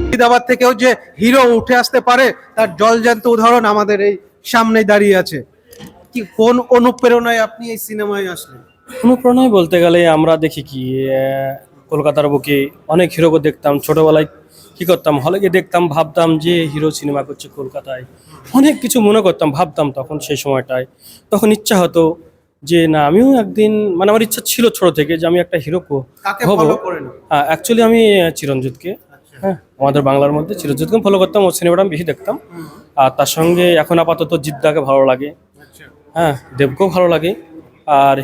মুর্শিদাবাদ থেকেও যে হিরো উঠে আসতে পারে, তার জলজান্ত উদাহরণ আমাদের এই সামনে দাঁড়িয়ে আছে। কি, কোন অনুপ্রেরণায় আপনি এই সিনেমায় আসলেন? অনুপ্রেরণায় বলতে গেলে আমরা দেখি কি কলকাতার বুকে অনেক হিরোকে দেখতাম, ছোটবেলায় কি করতাম, হলে গিয়ে দেখতাম, ভাবতাম যে হিরো সিনেমা করছে কলকাতায়। অনেক কিছু মনে করতাম, ভাবতাম তখন সেই সময়টায়। তখন ইচ্ছা হতো যে না আমিও একদিন মানে আমার ইচ্ছা ছিল ছোট থেকে যে আমি একটা হিরো হব। অ্যাকচুয়ালি আমি চিরঞ্জিতকে। হ্যাঁ আমাদের বাংলার মধ্যে চিরঞ্জিতকে ফলো করতাম ও সিনেমাটা আমি বেশি দেখতাম। আর তার সঙ্গে এখন আপাতত জিদ্দাকে ভালো লাগে। আচ্ছা। হ্যাঁ দেবকেও ভালো লাগে। আর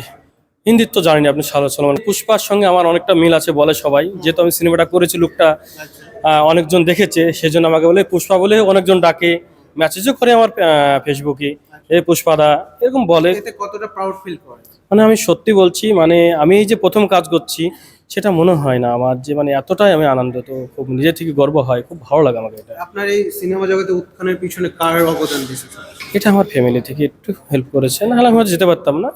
হিন্দির তো জানি না আপনি সালো সলমান। পুষ্পার সঙ্গে আমার অনেকটা মিল আছে বলে সবাই। যেহেতু আমি সিনেমাটা করেছি লুকটা অনেকজন দেখেছে সেজন্য আমাকে বলে পুষ্পা বলে অনেকজন ডাকে। মেসেজও করে আমার ফেসবুকে এই পুষ্পাদা এরকম বলে। এতে কতটা প্রাউড ফিল করেন? মানে আমি সত্যি বলছি মানে আমি এই যে প্রথম কাজ করছি সেটা মনে হয় না আমার যে মানে এতটাই আমি আনন্দিত খুব নিজে থেকে গর্ব হয় খুব ভালো লাগে আমাকে এটা। আপনার এই সিনেমা জগতে উত্থানের পিছনে কার অবদান দিয়েছে এটা আমার ফ্যামিলি থেকে একটু হেল্প করেছে নাহলে আমি হয়তো যেতে পারতাম না।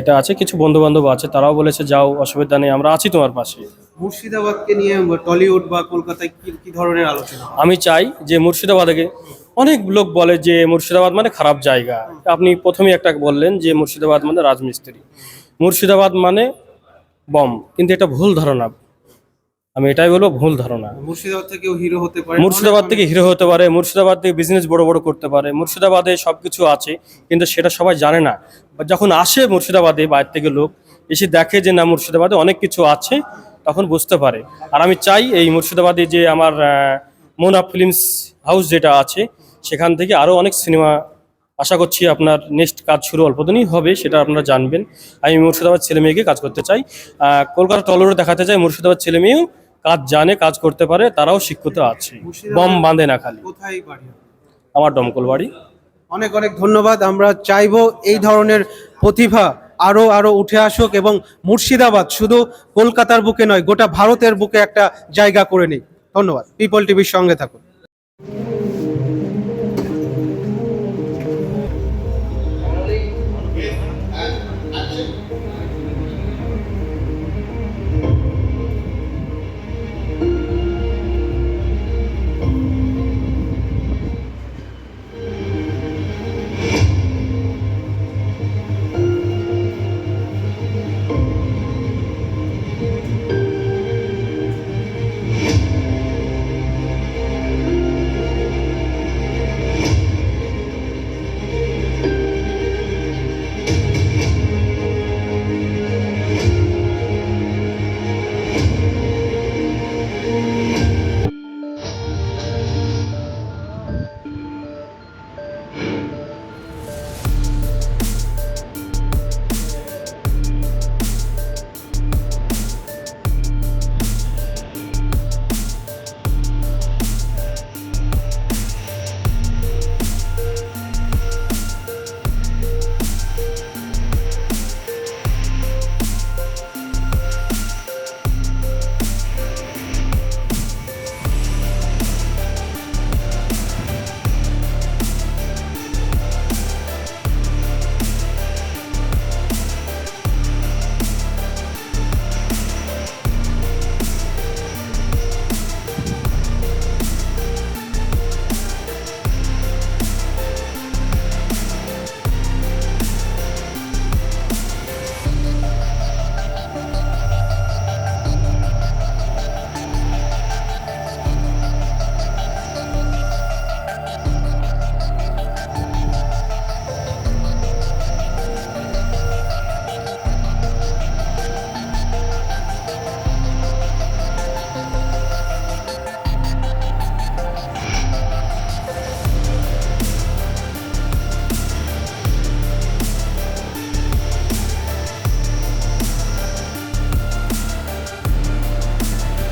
এটা আছে কিছু বন্ধু বান্ধব আছে তারাও বলেছে যাও অসুবিধা নেই আমরা আছি তোমার পাশে। মুর্শিদাবাদকে নিয়ে টলিউড বা কলকাতায় কি কি ধরনের আলোচনা? আমি চাই যে মুর্শিদাবাদকে অনেক লোক বলে যে মুর্শিদাবাদ মানে খারাপ জায়গা। আপনি প্রথমেই একটা বললেন যে মুর্শিদাবাদ মানে রাজমিস্ত্রি। মুর্শিদাবাদ মানে বম। কিন্তু এটা ভুল ধারণা। আমি এটাই বলব ভুল ধারণা। মুর্শিদাবাদ থেকেও হিরো হতে পারে। মুর্শিদাবাদ থেকে হিরো হতে পারে মুর্শিদাবাদ থেকে বিজনেস বড় বড় করতে পারে। মুর্শিদাবাদে সবকিছু আছে কিন্তু সেটা সবাই জানে না। যখন আসে মুর্শিদাবাদে বাইরে থেকে লোক এসে দেখে যে না মুর্শিদাবাদে অনেক কিছু আছে তখন বুঝতে পারে। আর আমি চাই এই মুর্শিদাবাদে যে আমার মোনা ফিল্মস হাউস যেটা আছে সেখান থেকে আরও অনেক সিনেমা আশা করছি আপনার নেক্সট কাজ শুরু অল্প দিনই হবে সেটা আপনারা জানবেন। আমি মুর্শিদাবাদ ছেলে মেয়েকে কাজ করতে চাই। কলকাতা টলরে দেখাতে চাই মুর্শিদাবাদ ছেলে মেয়েও কাজ জানে কাজ করতে পারে তারাও শিক্ষিত আছে। বম বাঁধে না খালি। কোথায় বাড়ি? আমার দমকল বাড়ি। অনেক অনেক ধন্যবাদ। আমরা চাইব এই ধরনের প্রতিভা আরও আরও উঠে আসুক এবং মুর্শিদাবাদ শুধু কলকাতার বুকে নয় গোটা ভারতের বুকে একটা জায়গা করে নিক। ধন্যবাদ। পিপল টিভির সঙ্গে থাকুন।